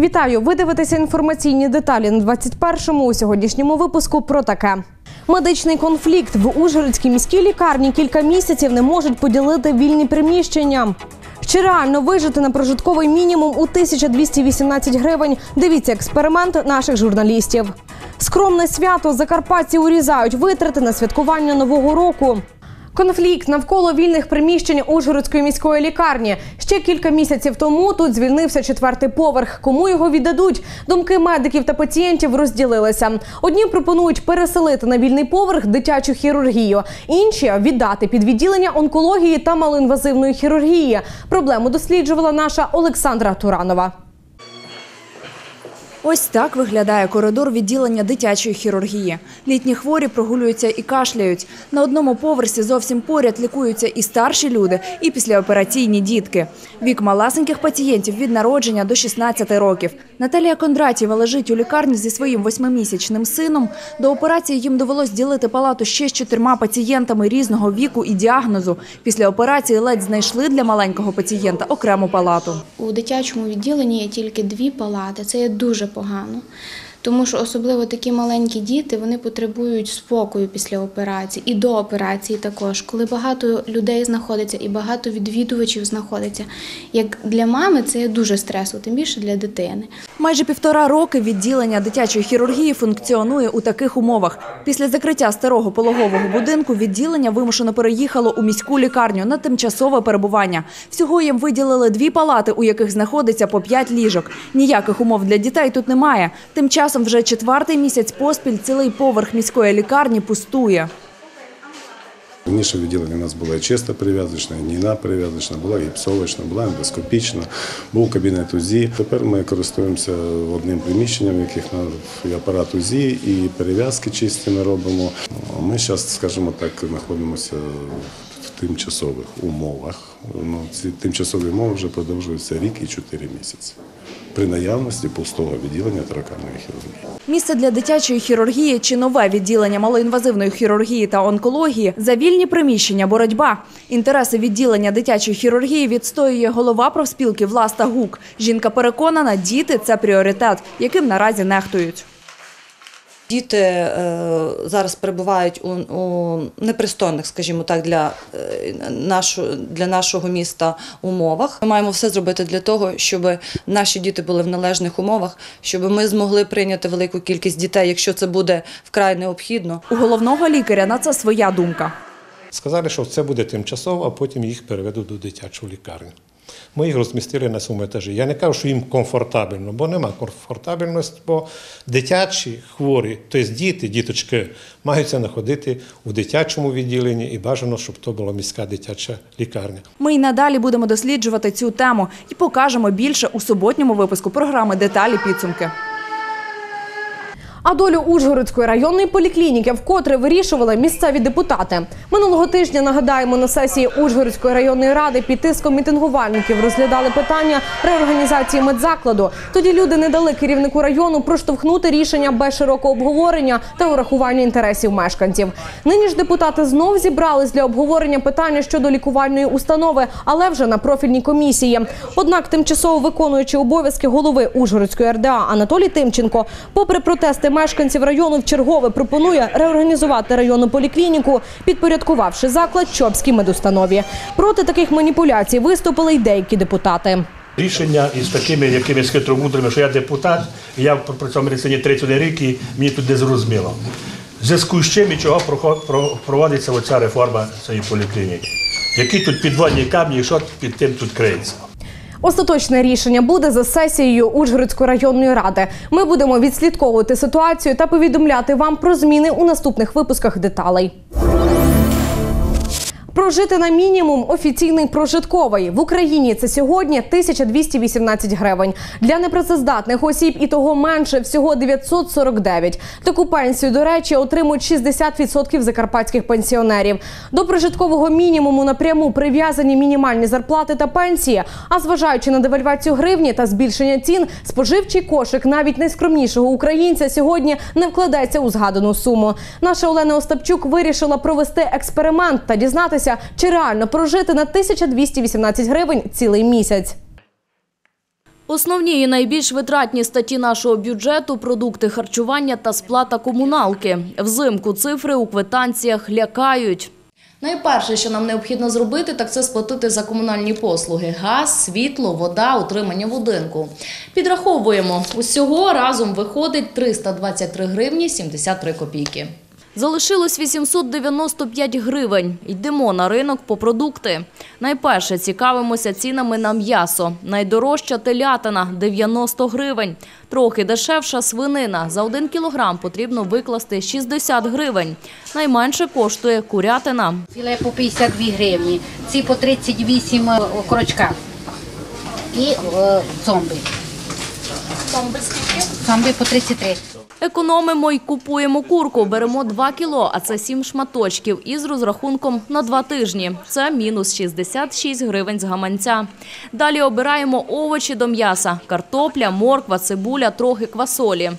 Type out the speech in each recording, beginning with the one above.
Вітаю! Ви дивитеся інформаційні деталі на 21-му у сьогоднішньому випуску про таке. Медичний конфлікт в Ужгородській міській лікарні кілька місяців не можуть поділити вільні приміщення. Чи реально вижити на прожитковий мінімум у 1218 гривень? Дивіться експеримент наших журналістів. Скромне свято закарпатці урізають витрати на святкування нового року. Конфлікт навколо вільних приміщень Ужгородської міської лікарні. Ще кілька місяців тому тут звільнився четвертий поверх. Кому його віддадуть? Думки медиків та пацієнтів розділилися. Одні пропонують переселити на вільний поверх дитячу хірургію, інші віддати під відділення онкології та малоінвазивної хірургії. Проблему досліджувала наша Олександра Туранова. Ось так виглядає коридор відділення дитячої хірургії. Літні хворі прогулюються і кашляють. На одному поверсі зовсім поряд лікуються і старші люди, і післяопераційні дітки. Вік малесеньких пацієнтів від народження до 16 років. Наталія Кондратєва лежить у лікарні зі своїм восьмимісячним сином. До операції їм довелось ділити палату ще з чотирма пацієнтами різного віку і діагнозу. Після операції ледь знайшли для маленького пацієнта окрему палату. У дитячому відділенні є тільки дві палати. Це є дуже погано погано. Тому що особливо такі маленькі діти вони потребують спокою після операції і до операції також, коли багато людей знаходиться і багато відвідувачів знаходиться. Як для мами це є дуже стресово, тим більше для дитини. Майже півтора роки відділення дитячої хірургії функціонує у таких умовах. Після закриття старого пологового будинку відділення вимушено переїхало у міську лікарню на тимчасове перебування. Всього їм виділили дві палати, у яких знаходиться по п'ять ліжок. Ніяких умов для дітей тут немає. Тим часом вже четвертий місяць поспіль цілий поверх міської лікарні пустує. Раніше відділення у нас було чиста перев'язочна, і нійна була гіпсовочна, була ендоскопічна, був кабінет УЗІ. Тепер ми користуємося одним приміщенням, в яких і апарат УЗІ, і перев'язки чисті ми робимо. Ми зараз, скажімо так, знаходимося тимчасових умовах. Ну, ці тимчасові умови вже продовжуються рік і чотири місяці. При наявності пустого відділення таракальної хірургії. Місце для дитячої хірургії чи нове відділення малоінвазивної хірургії та онкології за вільні приміщення боротьба. Інтереси відділення дитячої хірургії відстоює голова профспілки Власта Гук. Жінка переконана, діти це пріоритет, яким наразі нехтують. Діти е, зараз перебувають у, у непристойних, скажімо так, для, е, нашу, для нашого міста умовах. Ми маємо все зробити для того, щоб наші діти були в належних умовах, щоб ми змогли прийняти велику кількість дітей, якщо це буде вкрай необхідно. У головного лікаря на це своя думка. Сказали, що це буде тимчасово, а потім їх переведуть до дитячої лікарні. Ми їх розмістили на цьому етажі. Я не кажу, що їм комфортабельно, бо нема комфортабельності, бо дитячі хворі, тобто діти, діточки, маються знаходити у дитячому відділенні і бажано, щоб то була міська дитяча лікарня. Ми й надалі будемо досліджувати цю тему і покажемо більше у суботньому випуску програми Деталі підсумки. А долю Ужгородської районної поліклініки вкотре вирішували місцеві депутати. Минулого тижня нагадаємо на сесії Ужгородської районної ради під тиском мітингувальників розглядали питання реорганізації медзакладу. Тоді люди не дали керівнику району проштовхнути рішення без широкого обговорення та урахування інтересів мешканців. Нині ж депутати знов зібрались для обговорення питання щодо лікувальної установи, але вже на профільній комісії. Однак, тимчасово виконуючи обов'язки голови Ужгородської РДА Анатолій Тимченко, попри протести мешканців району, вчергове пропонує реорганізувати районну поліклініку, підпорядкувавши заклад Чопській медустанові. Проти таких маніпуляцій виступили й деякі депутати. Рішення із такими якимись хитромудрими, що я депутат, я працював в медицині 31 рік, і мені тут не зрозуміло. В зв'язку з чим і чого проводиться оця реформа цієї поліклініки. Які тут підводні камні і що під тим тут криється. Остаточне рішення буде за сесією Ужгородської районної ради. Ми будемо відслідковувати ситуацію та повідомляти вам про зміни у наступних випусках деталей. Прожити на мінімум офіційний прожитковий в Україні це сьогодні 1218 гривень. Для непрацездатних осіб і того менше всього 949. Таку пенсію, до речі, отримують 60% закарпатських пенсіонерів. До прожиткового мінімуму напряму прив'язані мінімальні зарплати та пенсії. А зважаючи на девальвацію гривні та збільшення цін, споживчий кошик навіть найскромнішого українця сьогодні не вкладеться у згадану суму. Наша Олена Остапчук вирішила провести експеримент та дізнатися, чи реально прожити на 1218 гривень цілий місяць. Основні і найбільш витратні статті нашого бюджету – продукти харчування та сплата комуналки. Взимку цифри у квитанціях лякають. Найперше, що нам необхідно зробити, так це сплатити за комунальні послуги – газ, світло, вода, утримання будинку. Підраховуємо. Усього разом виходить 323 гривні 73 копійки. Залишилось 895 гривень. Йдемо на ринок по продукти. Найперше цікавимося цінами на м'ясо. Найдорожча телятина – 90 гривень. Трохи дешевша свинина. За 1 кілограм потрібно викласти 60 гривень. Найменше коштує курятина. Філе по 52 гривні, ці по 38 окорочка і е, зомби. Зомби скільки? Зомби по 33. Економимо й купуємо курку. Беремо 2 кіло, а це 7 шматочків із розрахунком на 2 тижні. Це мінус 66 гривень з гаманця. Далі обираємо овочі до м'яса. Картопля, морква, цибуля, трохи квасолі.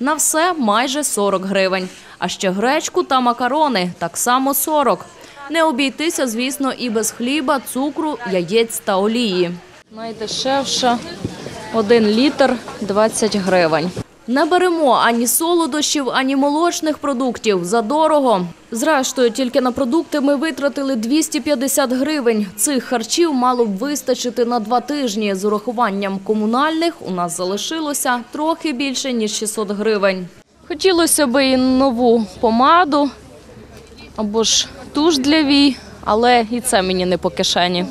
На все майже 40 гривень. А ще гречку та макарони – так само 40. Не обійтися, звісно, і без хліба, цукру, яєць та олії. Найдешевша – 1 літр – 20 гривень. Не беремо ані солодощів, ані молочних продуктів. Задорого. Зрештою, тільки на продукти ми витратили 250 гривень. Цих харчів мало б вистачити на два тижні. З урахуванням комунальних у нас залишилося трохи більше, ніж 600 гривень. Хотілося б і нову помаду або ж туш для вій, але і це мені не по кишені.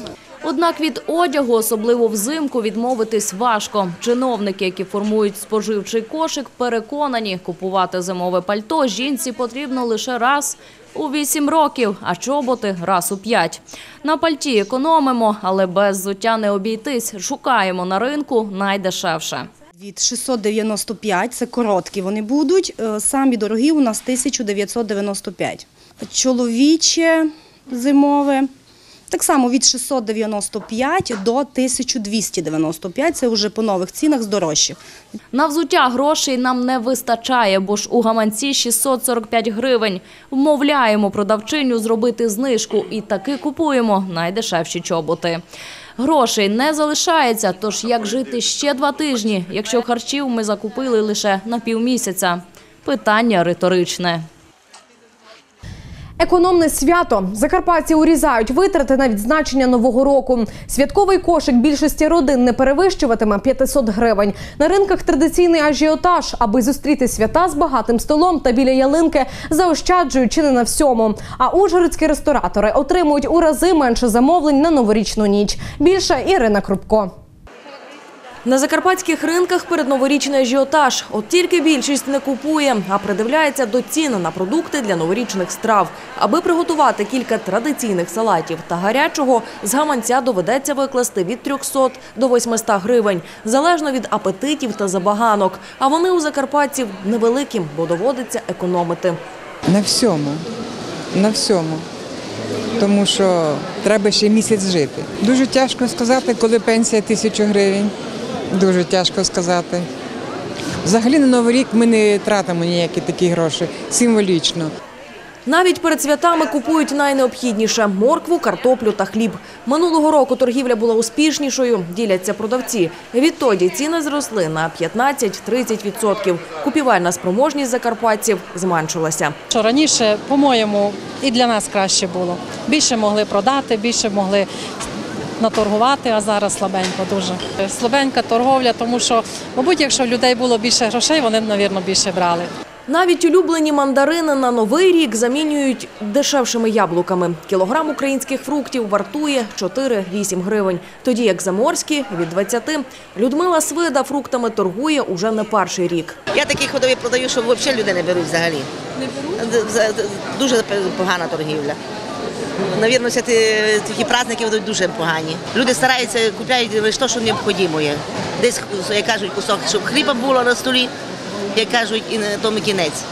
Однак від одягу, особливо взимку, відмовитись важко. Чиновники, які формують споживчий кошик, переконані, купувати зимове пальто жінці потрібно лише раз у 8 років, а чоботи раз у 5. На пальті економимо, але без взуття не обійтись. Шукаємо на ринку найдешевше. Від 695, це короткі вони будуть. Е, Самі дорогі у нас 1995. Чоловіче зимове. Так само від 695 до 1295, це вже по нових цінах з дорожчих. На взуття грошей нам не вистачає, бо ж у гаманці 645 гривень. Вмовляємо продавчиню зробити знижку і таки купуємо найдешевші чоботи. Грошей не залишається, тож як жити ще два тижні, якщо харчів ми закупили лише на півмісяця? Питання риторичне. Економне свято. Закарпатці урізають витрати на відзначення нового року. Святковий кошик більшості родин не перевищуватиме 500 гривень. На ринках традиційний ажіотаж, аби зустріти свята з багатим столом та біля ялинки заощаджують чи не на всьому. А ужгородські ресторатори отримують у рази менше замовлень на новорічну ніч. Більше Ірина Крупко. На закарпатських ринках передноворічний ажіотаж. От тільки більшість не купує, а придивляється до цін на продукти для новорічних страв. Аби приготувати кілька традиційних салатів та гарячого, з гаманця доведеться викласти від 300 до 800 гривень, залежно від апетитів та забаганок. А вони у закарпатців невеликим, бо доводиться економити. На всьому. На всьому. Тому що треба ще місяць жити. Дуже тяжко сказати, коли пенсія тисячу гривень. Дуже тяжко сказати. Взагалі на Новий рік ми не тратимо ніякі такі гроші. Символічно. Навіть перед святами купують найнеобхідніше – моркву, картоплю та хліб. Минулого року торгівля була успішнішою, діляться продавці. Відтоді ціни зросли на 15-30%. Купівельна спроможність закарпатців зменшилася. Що раніше, по-моєму, і для нас краще було. Більше могли продати, більше могли наторгувати, а зараз слабенько дуже. Слабенька торговля, тому що, мабуть, якщо в людей було більше грошей, вони б, мабуть, більше брали. Навіть улюблені мандарини на новий рік замінюють дешевшими яблуками. Кілограм українських фруктів вартує 4-8 гривень, тоді як заморські – від 20. Людмила Свида фруктами торгує уже не перший рік. Я такі ходові продаю, що взагалі люди не беруть взагалі. Не беруть? Дуже погана торгівля. Навірно, ці такі праздники будуть дуже погані. Люди стараються, купляють те, що необхідно є. Десь, як кажуть, кусок, щоб хліба було на столі, як кажуть, і на тому кінець.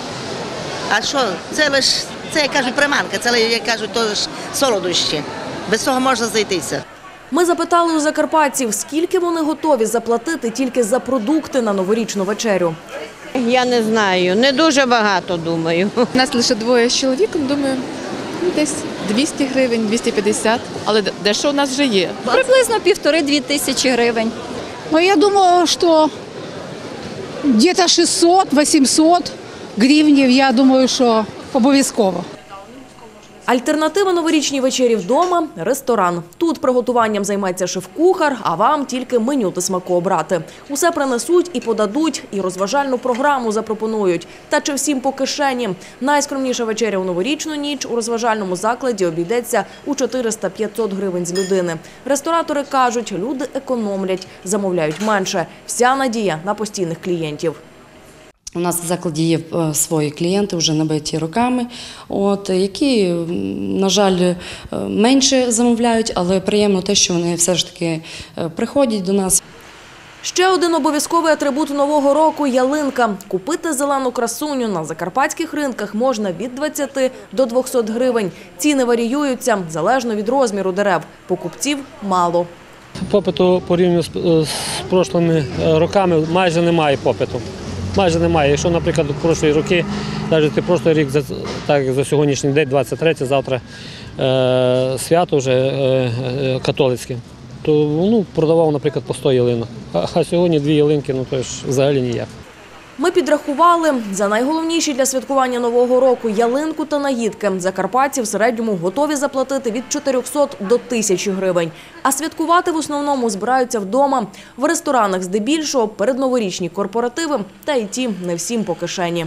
А що? Це лише, це, як кажуть, приманка, це, як кажуть, то ж солодощі. Без цього можна зайтися. Ми запитали у закарпатців, скільки вони готові заплатити тільки за продукти на новорічну вечерю. Я не знаю, не дуже багато думаю. У нас лише двоє з чоловіком, думаю, десь 200 гривень, 250, але дещо у нас вже є. Приблизно півтори-дві тисячі гривень. Ну, я думаю, що где-то 600-800 гривнів, я думаю, що обов'язково. Альтернатива новорічній вечері вдома – ресторан. Тут приготуванням займеться шеф-кухар, а вам тільки меню та смаку обрати. Усе принесуть і подадуть, і розважальну програму запропонують. Та чи всім по кишені? Найскромніша вечеря у новорічну ніч у розважальному закладі обійдеться у 400-500 гривень з людини. Ресторатори кажуть, люди економлять, замовляють менше. Вся надія на постійних клієнтів. У нас в закладі є е, свої клієнти, вже набиті роками, от, які, на жаль, е, менше замовляють, але приємно те, що вони все ж таки е, приходять до нас. Ще один обов'язковий атрибут нового року – ялинка. Купити зелену красуню на закарпатських ринках можна від 20 до 200 гривень. Ціни варіюються залежно від розміру дерев. Покупців мало. Попиту порівняно з, з прошлими роками майже немає попиту. Майже немає. Якщо, наприклад, в прошлі роки, навіть ти просто рік за, так, за сьогоднішній день, 23, завтра е, свято вже е, е, католицьке, то ну, продавав, наприклад, по 100 ялинок. А, а сьогодні дві ялинки, ну то ж взагалі ніяк. Ми підрахували за найголовніші для святкування нового року ялинку та наїдки. Закарпатці в середньому готові заплатити від 400 до 1000 гривень. А святкувати в основному збираються вдома, в ресторанах здебільшого передноворічні корпоративи, та й ті не всім по кишені.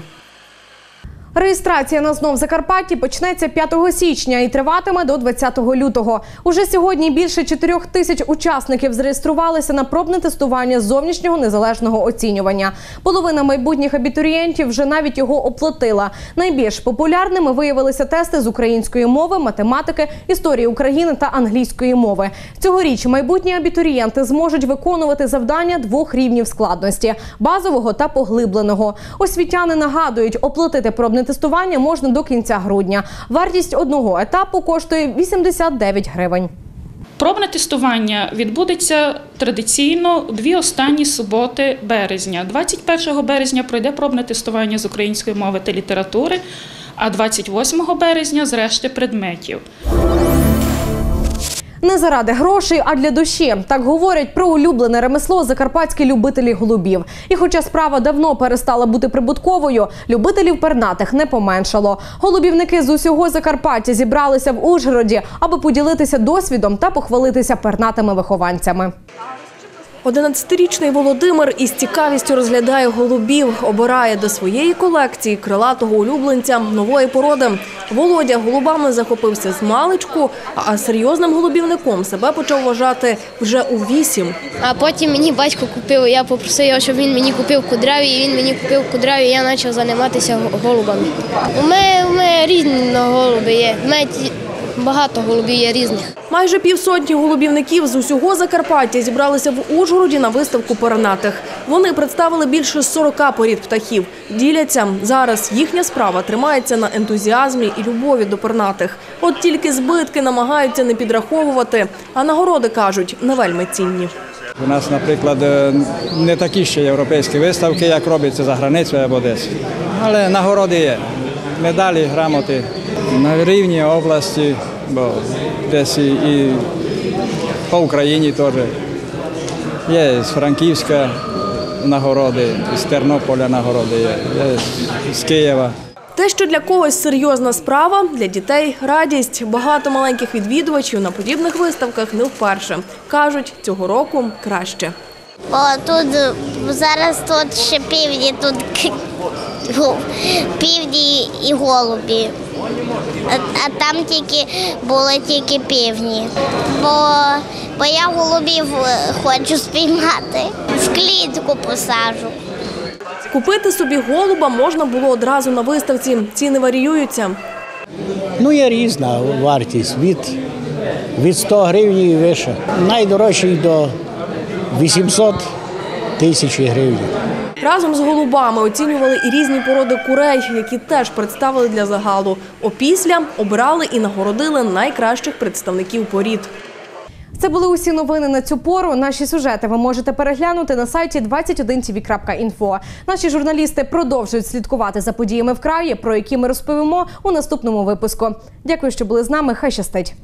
Реєстрація на знов Закарпатті почнеться 5 січня і триватиме до 20 лютого. Уже сьогодні більше 4 тисяч учасників зареєструвалися на пробне тестування зовнішнього незалежного оцінювання. Половина майбутніх абітурієнтів вже навіть його оплатила. Найбільш популярними виявилися тести з української мови, математики, історії України та англійської мови. Цьогоріч майбутні абітурієнти зможуть виконувати завдання двох рівнів складності базового та поглибленого. Освітяни нагадують, оплатити пробне тестування можна до кінця грудня. Вартість одного етапу коштує 89 гривень. Пробне тестування відбудеться традиційно дві останні суботи березня. 21 березня пройде пробне тестування з української мови та літератури, а 28 березня з решти предметів. Не заради грошей, а для душі. Так говорять про улюблене ремесло закарпатські любителі голубів. І хоча справа давно перестала бути прибутковою, любителів пернатих не поменшало. Голубівники з усього Закарпаття зібралися в Ужгороді, аби поділитися досвідом та похвалитися пернатими вихованцями. 11-річний Володимир із цікавістю розглядає голубів, обирає до своєї колекції крилатого улюбленця нової породи. Володя голубами захопився з маличку, а серйозним голубівником себе почав вважати вже у вісім. А потім мені батько купив, я попросив його, щоб він мені купив кудряві, і він мені купив кудряві, і я почав займатися голубами. У мене, у мене різні голуби є. Ті- багато голубів є різних. Майже півсотні голубівників з усього Закарпаття зібралися в Ужгороді на виставку пернатих. Вони представили більше 40 порід птахів. Діляться зараз їхня справа тримається на ентузіазмі і любові до пернатих. От тільки збитки намагаються не підраховувати, а нагороди кажуть не вельми цінні. У нас, наприклад, е, не такі ще європейські виставки, як робиться за границею або десь. Але нагороди є. Медалі, грамоти на рівні області, бо десь і, і по Україні теж. Є з Франківська нагороди, з Тернополя нагороди є, є з Києва. Те, що для когось серйозна справа, для дітей радість. Багато маленьких відвідувачів на подібних виставках не вперше. Кажуть, цього року краще. О, тут зараз тут ще півні, тут півні і голубі. А, там тільки були тільки півні. Бо, бо я голубів е, хочу спіймати. В клітку посажу. Купити собі голуба можна було одразу на виставці. Ціни варіюються. Ну, є різна вартість від, від 100 гривень і вище. Найдорожчий до 800 тисяч гривень. Разом з голубами оцінювали і різні породи курей, які теж представили для загалу. Опісля обирали і нагородили найкращих представників порід. Це були усі новини на цю пору. Наші сюжети ви можете переглянути на сайті 21tv.info. Наші журналісти продовжують слідкувати за подіями в краї, про які ми розповімо у наступному випуску. Дякую, що були з нами. Хай щастить.